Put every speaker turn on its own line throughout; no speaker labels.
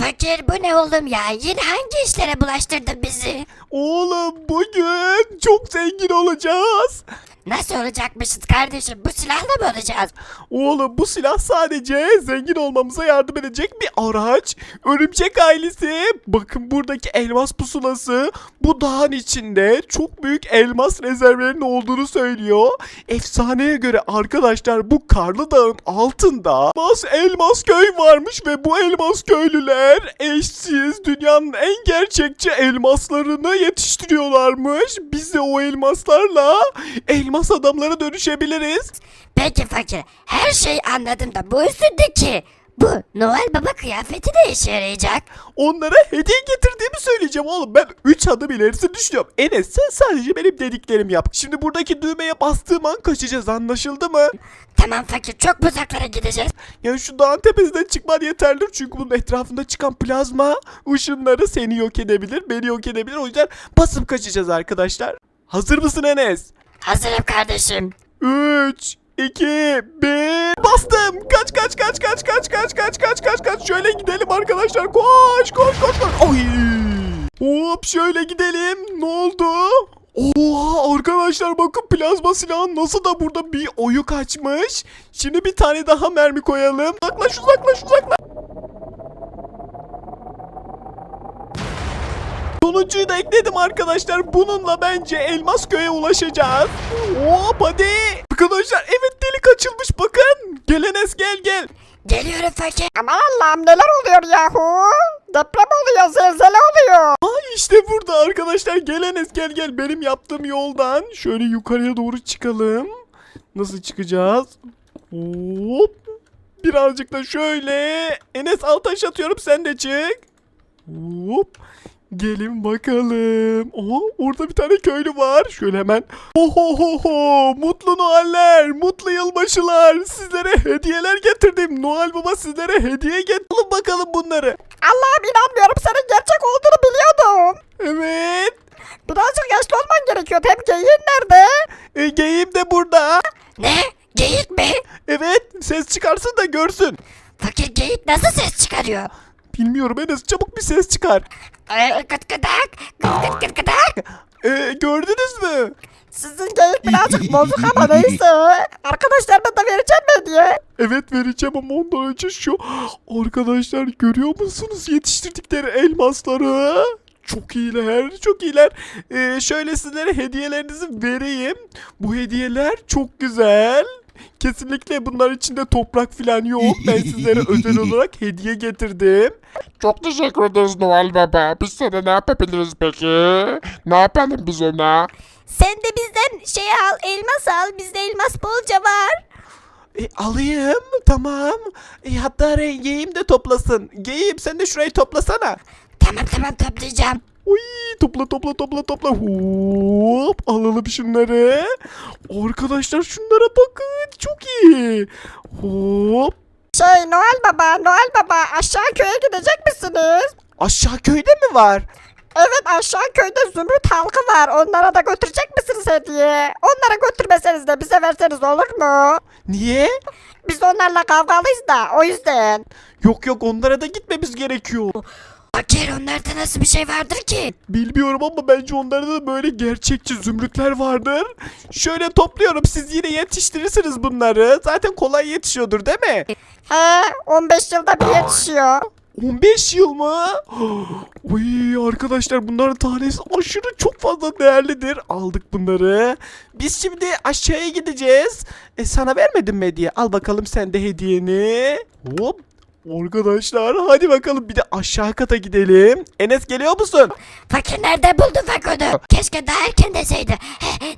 Fakir bu ne oğlum ya? Yine hangi işlere bulaştırdın bizi?
Oğlum bugün çok zengin olacağız.
Nasıl olacakmışız kardeşim? Bu silahla mı olacağız?
Oğlum bu silah sadece zengin olmamıza yardım edecek bir araç. Örümcek ailesi. Bakın buradaki elmas pusulası. Bu dağın içinde çok büyük elmas rezervlerinin olduğunu söylüyor. Efsaneye göre arkadaşlar bu karlı dağın altında Bas Elmas Köy varmış ve bu elmas köylüler eşsiz dünyanın en gerçekçi elmaslarını yetiştiriyorlarmış. Biz de o elmaslarla elmas adamlara dönüşebiliriz.
Peki fakir her şeyi anladım da bu üstündeki bu Noel Baba kıyafeti de işe yarayacak.
Onlara hediye getirdiğimi söyleyeceğim oğlum. Ben 3 adım ilerisi düşünüyorum. Enes sen sadece benim dediklerimi yap. Şimdi buradaki düğmeye bastığım an kaçacağız anlaşıldı mı?
Tamam fakir çok uzaklara gideceğiz.
Yani şu dağın tepesinden çıkman yeterlidir. Çünkü bunun etrafında çıkan plazma ışınları seni yok edebilir. Beni yok edebilir. O yüzden basıp kaçacağız arkadaşlar. Hazır mısın Enes?
Hazırım kardeşim.
3 2 1 Bastım. Kaç kaç kaç kaç kaç kaç kaç kaç kaç kaç. Şöyle gidelim arkadaşlar. Koş koş koş koş. Oy. Hop şöyle gidelim. Ne oldu? Oha arkadaşlar bakın plazma silahın nasıl da burada bir oyuk açmış. Şimdi bir tane daha mermi koyalım. Uzaklaş uzaklaş uzaklaş. Sonuncuyu da ekledim arkadaşlar. Bununla bence Elmas Köy'e ulaşacağız. Hop hadi. Arkadaşlar evet delik açılmış bakın. Gel Enes gel gel.
Geliyorum fakir.
Aman Allah'ım neler oluyor yahu? Deprem oluyor, zelzele oluyor.
Aa işte burada arkadaşlar gel Enes gel gel. Benim yaptığım yoldan şöyle yukarıya doğru çıkalım. Nasıl çıkacağız? Hop. Birazcık da şöyle. Enes al taş atıyorum sen de çık. Hop. Gelin bakalım. Oha orada bir tane köylü var. Şöyle hemen. Oho ho ho. Mutlu Noeller, mutlu yılbaşılar. Sizlere hediyeler getirdim. Noel Baba sizlere hediye getirdim. Bakalım bunları.
Allah'ım inanmıyorum senin gerçek olduğunu biliyordum.
Evet.
Birazcık yaşlı olman gerekiyordu. Hem geyiğin nerede?
E, geyim de burada.
Ne? Geyik mi?
Evet ses çıkarsın da görsün.
Fakir geyik nasıl ses çıkarıyor?
Bilmiyorum Enes çabuk bir ses çıkar.
Ee, kıt kıdak, kıt kıt kıt kıdak.
E, gördünüz mü?
Sizin geyik birazcık bozuk ama neyse. Arkadaşlarıma da vereceğim mi diye.
Evet vereceğim ama ondan önce şu arkadaşlar görüyor musunuz yetiştirdikleri elmasları? Çok iyiler, çok iyiler. Ee, şöyle sizlere hediyelerinizi vereyim. Bu hediyeler çok güzel. Kesinlikle bunlar içinde toprak falan yok. Ben sizlere özel olarak hediye getirdim.
Çok teşekkür ederiz Noel Baba. Biz sana ne yapabiliriz peki? Ne yapalım biz ona?
Sen de bizden şey al, elmas al. Bizde elmas bolca var.
E, alayım tamam. E, hatta rengeyim de toplasın. Geyim sen de şurayı toplasana.
Tamam tamam toplayacağım.
Uy topla topla topla topla. Hop alalım şunları. Arkadaşlar şunlara bakın çok iyi. Hop.
Şey Noel Baba, Noel Baba aşağı köye gidecek misiniz?
Aşağı köyde mi var?
Evet aşağı köyde zümrüt halkı var. Onlara da götürecek misiniz hediye? Onlara götürmeseniz de bize verseniz olur mu?
Niye?
Biz onlarla kavgalıyız da o yüzden.
Yok yok onlara da gitmemiz gerekiyor.
Fakir onlarda nasıl bir şey vardır ki?
Bilmiyorum ama bence onlarda da böyle gerçekçi zümrütler vardır. Şöyle topluyorum siz yine yetiştirirsiniz bunları. Zaten kolay yetişiyordur değil mi?
He 15 yılda bir yetişiyor.
15 yıl mı? Uy arkadaşlar bunların tanesi aşırı çok fazla değerlidir. Aldık bunları. Biz şimdi aşağıya gideceğiz. E sana vermedim mi hediye? Al bakalım sen de hediyeni. Hop. Arkadaşlar hadi bakalım bir de aşağı kata gidelim. Enes geliyor musun?
Fakir nerede buldu Fako'du? Keşke daha erken deseydi.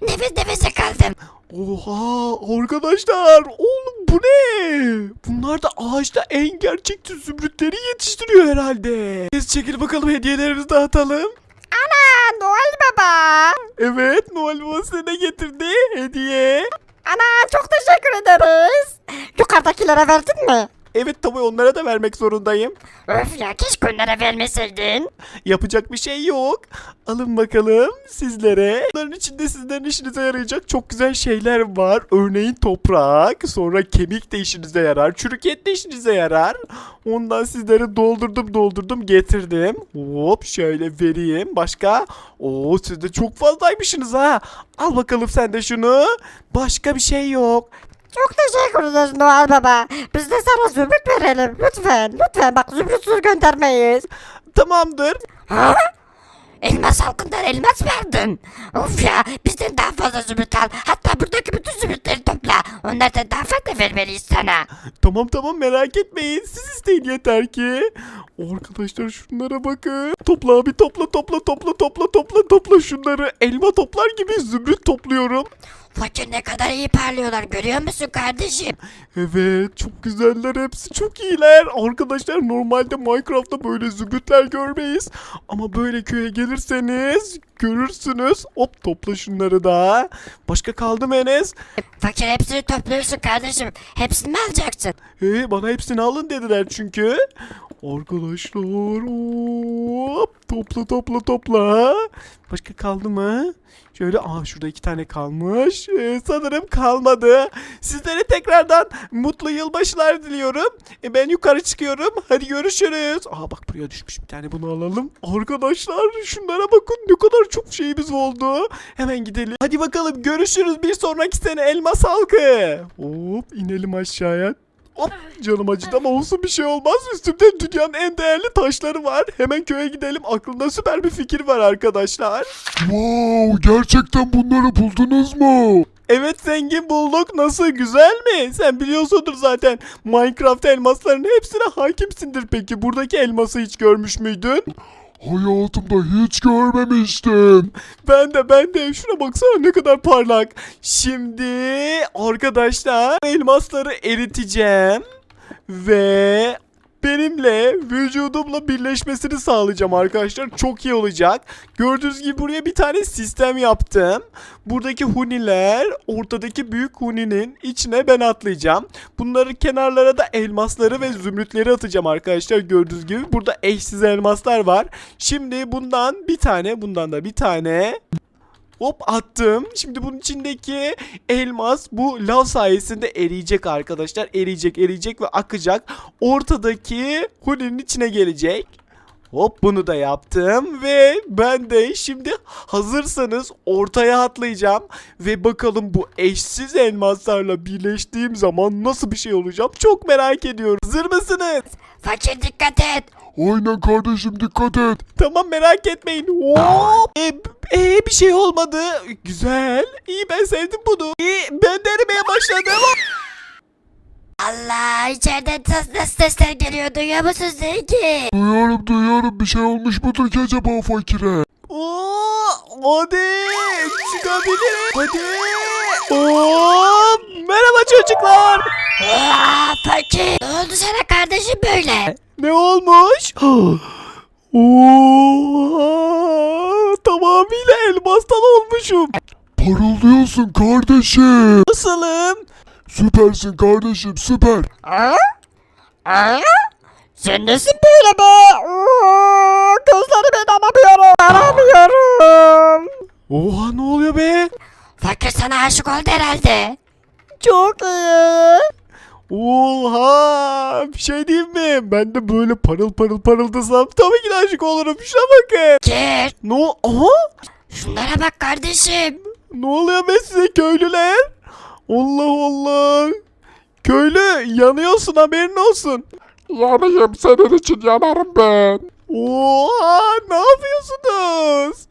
nefes nefese kaldım.
Oha arkadaşlar oğlum bu ne? Bunlar da ağaçta en gerçekçi zümrütleri yetiştiriyor herhalde. Biz çekil bakalım hediyelerimizi dağıtalım.
Ana Noel Baba.
Evet Noel Baba size ne getirdi? Hediye.
Ana çok teşekkür ederiz. Yukarıdakilere verdin mi?
Evet tabii onlara da vermek zorundayım.
Öf ya keşke onlara vermeseydin.
Yapacak bir şey yok. Alın bakalım sizlere. Bunların içinde sizlerin işinize yarayacak çok güzel şeyler var. Örneğin toprak, sonra kemik de işinize yarar, çürük et de işinize yarar. Ondan sizlere doldurdum doldurdum getirdim. Hop şöyle vereyim. Başka? Oo siz de çok fazlaymışsınız ha. Al bakalım sen de şunu. Başka bir şey yok.
Çok teşekkür ederiz Noel Baba. Biz de sana zümrüt verelim. Lütfen, lütfen bak zümrütsüz göndermeyiz.
Tamamdır.
Ha? Elmas halkından elmas verdin. Of ya bizden daha fazla zümrüt al. Hatta buradaki bütün zümrütleri topla. Onlardan daha fazla vermeliyiz sana.
Tamam tamam merak etmeyin. Siz isteyin yeter ki. Arkadaşlar şunlara bakın. Topla bir topla topla topla topla topla topla şunları. Elma toplar gibi zümrüt topluyorum.
Fakir ne kadar iyi parlıyorlar görüyor musun kardeşim?
Evet çok güzeller hepsi çok iyiler. Arkadaşlar normalde Minecraft'ta böyle zümrütler görmeyiz. Ama böyle köye gelirseniz görürsünüz. Hop topla şunları da. Başka kaldı mı Enes?
Fakir hepsini topluyorsun kardeşim. Hepsini mi alacaksın?
He, bana hepsini alın dediler çünkü. Arkadaşlar hop topla topla topla. Başka kaldı mı? Şöyle aa şurada iki tane kalmış. Ee, sanırım kalmadı. Sizlere tekrardan mutlu yılbaşılar diliyorum. E, ben yukarı çıkıyorum. Hadi görüşürüz. Aa bak buraya düşmüş bir tane bunu alalım. Arkadaşlar şunlara bakın ne kadar çok şeyimiz oldu. Hemen gidelim. Hadi bakalım görüşürüz bir sonraki sene elmas halkı. Hop inelim aşağıya. Hop canım acıdı ama olsun bir şey olmaz. Üstümde dünyanın en değerli taşları var. Hemen köye gidelim. Aklımda süper bir fikir var arkadaşlar.
Wow gerçekten bunları buldunuz mu?
Evet zengin bulduk. Nasıl güzel mi? Sen biliyorsundur zaten. Minecraft elmaslarının hepsine hakimsindir peki. Buradaki elması hiç görmüş müydün?
Hayatımda hiç görmemiştim.
Ben de ben de şuna baksana ne kadar parlak. Şimdi arkadaşlar elmasları eriteceğim ve benimle vücudumla birleşmesini sağlayacağım arkadaşlar. Çok iyi olacak. Gördüğünüz gibi buraya bir tane sistem yaptım. Buradaki huniler ortadaki büyük huninin içine ben atlayacağım. Bunları kenarlara da elmasları ve zümrütleri atacağım arkadaşlar. Gördüğünüz gibi burada eşsiz elmaslar var. Şimdi bundan bir tane bundan da bir tane Hop attım. Şimdi bunun içindeki elmas bu lav sayesinde eriyecek arkadaşlar. Eriyecek, eriyecek ve akacak. Ortadaki hulinin içine gelecek. Hop bunu da yaptım ve ben de şimdi hazırsanız ortaya atlayacağım ve bakalım bu eşsiz elmaslarla birleştiğim zaman nasıl bir şey olacağım çok merak ediyorum. Hazır mısınız?
Fakir dikkat et.
Aynen kardeşim dikkat et.
Tamam merak etmeyin. Hop. E, e, bir şey olmadı. Güzel. İyi ben sevdim bunu. İyi ben denemeye başladım.
Allah içeriden tas nasıl sesler geliyor duyuyor musun zengin?
Duyuyorum duyuyorum bir şey olmuş mudur ki acaba fakire?
Oo, hadi çıkabilirim. Hadi. Hop. Merhaba çocuklar.
Aa, fakir. Ne oldu sana kardeşim böyle?
Ne olmuş? Oo, tamamıyla elmastan olmuşum.
Parıldıyorsun kardeşim.
Nasılım?
Süpersin kardeşim süper.
Ha? Ha? Sen nesin böyle be? Oo, gözlerime inanamıyorum. Aramıyorum.
Oha ne oluyor be?
Fakir sana aşık oldu herhalde.
Çok iyi.
Oha bir şey diyeyim mi? Ben de böyle parıl parıl parıldasam tabii ki de aşık olurum. Şuna bakın.
Gir.
Ne o- Aha
Şunlara bak kardeşim.
ne oluyor be size köylüler? Allah Allah. Köylü yanıyorsun haberin olsun.
Yanayım senin için yanarım ben.
Oha ne yapıyorsunuz?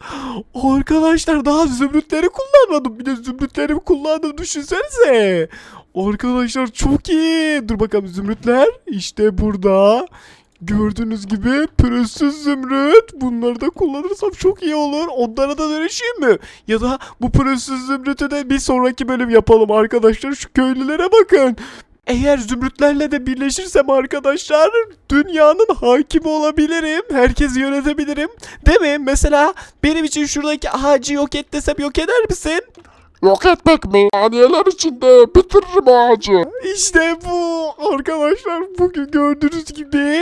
Arkadaşlar daha zümrütleri kullanmadım. Bir de zümrütlerimi kullandım düşünsenize. Arkadaşlar çok iyi. Dur bakalım zümrütler. İşte burada. Gördüğünüz gibi pürüzsüz zümrüt. Bunları da kullanırsam çok iyi olur. Onlara da dönüşeyim mi? Ya da bu pürüzsüz zümrütü de bir sonraki bölüm yapalım arkadaşlar. Şu köylülere bakın. Eğer zümrütlerle de birleşirsem arkadaşlar dünyanın hakimi olabilirim. Herkesi yönetebilirim. Değil mi? Mesela benim için şuradaki ağacı yok et desem yok eder misin?
Yok etmek mi? Saniyeler içinde bitiririm ağacı.
İşte bu arkadaşlar bugün gördüğünüz gibi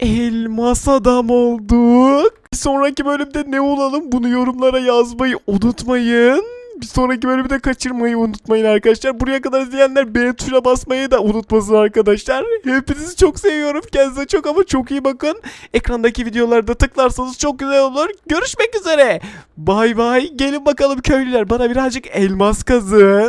elmas adam olduk. Bir sonraki bölümde ne olalım bunu yorumlara yazmayı unutmayın. Bir sonraki bölümü de kaçırmayı unutmayın arkadaşlar. Buraya kadar izleyenler beğen tuşuna basmayı da unutmasın arkadaşlar. Hepinizi çok seviyorum. Kendinize çok ama çok iyi bakın. Ekrandaki videolarda tıklarsanız çok güzel olur. Görüşmek üzere. Bay bay. Gelin bakalım köylüler bana birazcık elmas kazın.